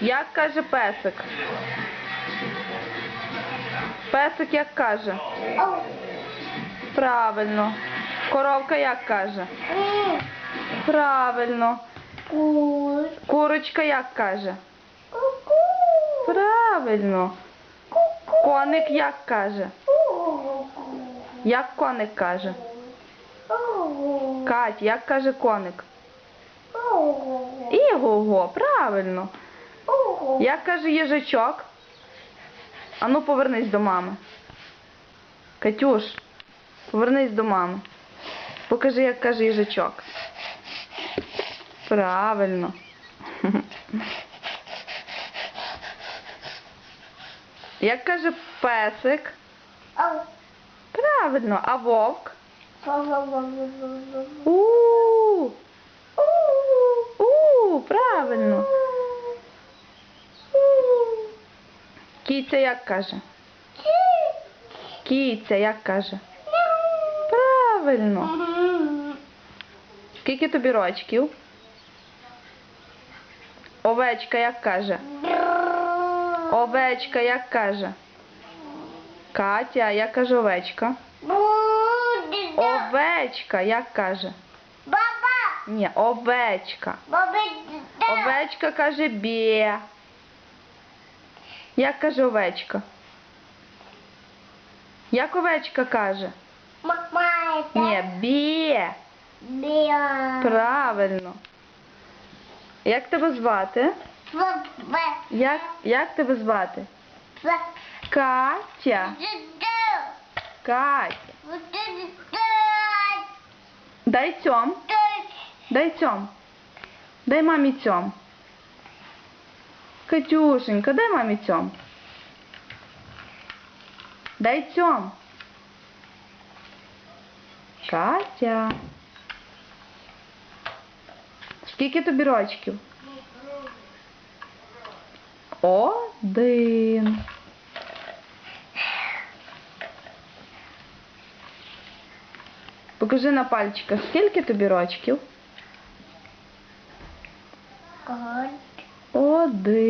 Як каже песик? Песик як каже? Правильно. Коровка як каже? Правильно. Курочка як каже? Правильно. Коник як каже? Як коник каже? Кать, як каже коник? Іго-го, правильно. Як каже їжачок? Ану, повернись до мами. Катюш, повернись до мами. Покажи, як каже їжачок. Правильно. Як каже песик? Правильно, а вовк? У. У, Кіця як каже? Кіця як каже? Правильно. Скільки тобі рочків? Овечка як каже? Овечка як каже? Катя, як каже овечка? Овечка як каже? Баба! Ні, овечка. Баба! Овечка каже бє. Як каже овечка? Як овечка каже? Ні, бє. Біа! Правильно. Як тебе звати? Як, як тебе звати? Катя. Катя. Дай цьом. Дай цьом. Дай мамі цьом. Катюшенька, дай мамі цьом. Дай цьом. Катя. Скільки тобі рочків? Один. Покажи на пальчиках, скільки тобі рочків? Один.